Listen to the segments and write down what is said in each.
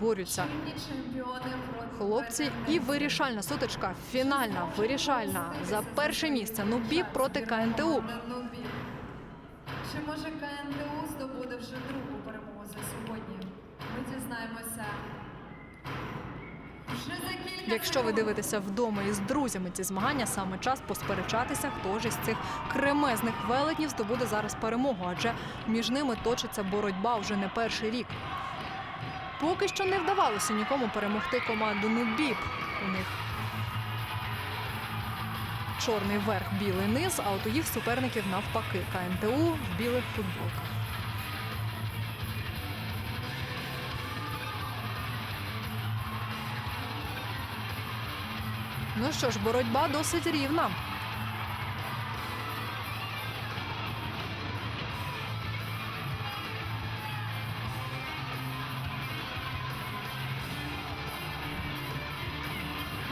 борються хлопці. І вирішальна сутичка, фінальна, вирішальна за перше місце. Нубі проти КНТУ. Чи може КНДУ здобуде вже другу перемогу за сьогодні? Ми дізнаємося. Якщо ви дивитеся вдома із друзями ці змагання, саме час посперечатися, хто ж із цих кремезних велетнів здобуде зараз перемогу, адже між ними точиться боротьба вже не перший рік. Поки що не вдавалося нікому перемогти команду Нубіб. У них чорний верх, білий низ, а от у їх суперників навпаки КНТУ в білих футболках. Ну що ж, боротьба досить рівна.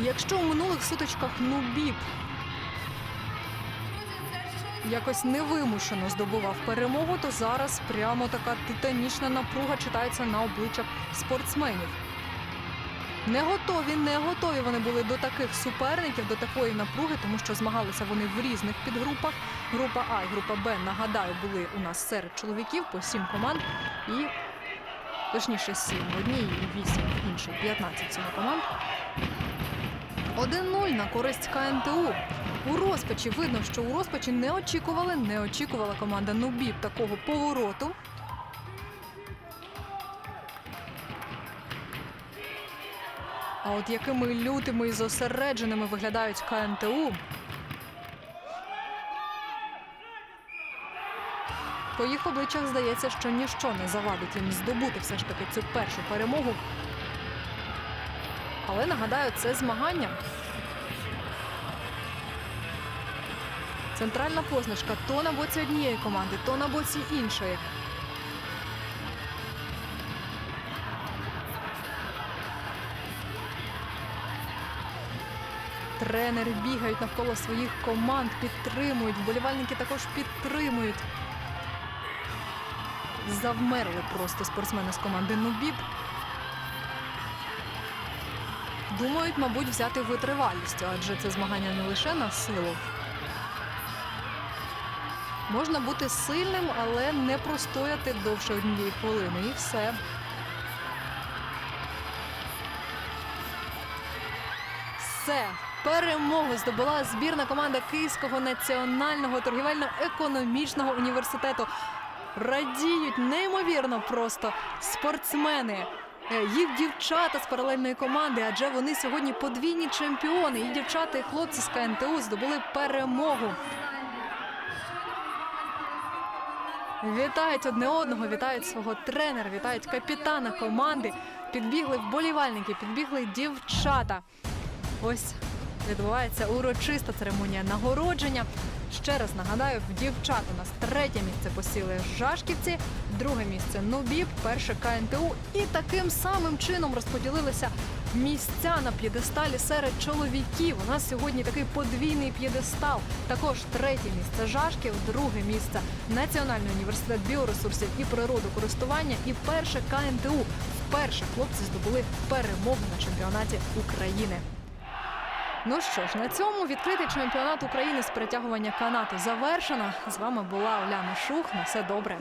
Якщо у минулих сутичках Нубіб якось невимушено здобував перемогу, то зараз прямо така титанічна напруга читається на обличчях спортсменів. Не готові, не готові вони були до таких суперників, до такої напруги, тому що змагалися вони в різних підгрупах. Група А і група Б, нагадаю, були у нас серед чоловіків по сім команд і точніше сім в одній і вісім в іншій, 15 всього команд. 1-0 на користь КНТУ. У розпачі видно, що у розпачі не очікували, не очікувала команда Нубів такого повороту. А от якими лютими і зосередженими виглядають КНТУ. По їх обличчях здається, що ніщо не завадить їм здобути все ж таки цю першу перемогу. Але нагадаю, це змагання. Центральна позначка то на боці однієї команди, то на боці іншої. Тренери бігають навколо своїх команд, підтримують. Вболівальники також підтримують. Завмерли просто спортсмени з команди Нубіб. Думають, мабуть, взяти витривалістю, адже це змагання не лише на силу. Можна бути сильним, але не простояти довше однієї хвилини. І все. Все. Перемогу здобула збірна команда Київського національного торгівельно-економічного університету. Радіють неймовірно просто спортсмени. Е, Їх дівчата з паралельної команди, адже вони сьогодні подвійні чемпіони. І дівчата, і хлопці з КНТУ здобули перемогу. Вітають одне одного, вітають свого тренера, вітають капітана команди. Підбігли вболівальники, підбігли дівчата. Ось відбувається урочиста церемонія нагородження. Ще раз нагадаю, в дівчат у нас третє місце посіли Жашківці, друге місце Нубіб, перше КНТУ. І таким самим чином розподілилися місця на п'єдесталі серед чоловіків. У нас сьогодні такий подвійний п'єдестал. Також третє місце Жашків, друге місце Національний університет біоресурсів і природокористування. І перше КНТУ. Вперше хлопці здобули перемогу на чемпіонаті України. Ну що ж, на цьому відкритий чемпіонат України з перетягування канату завершено. З вами була Оляна Шух. На все добре.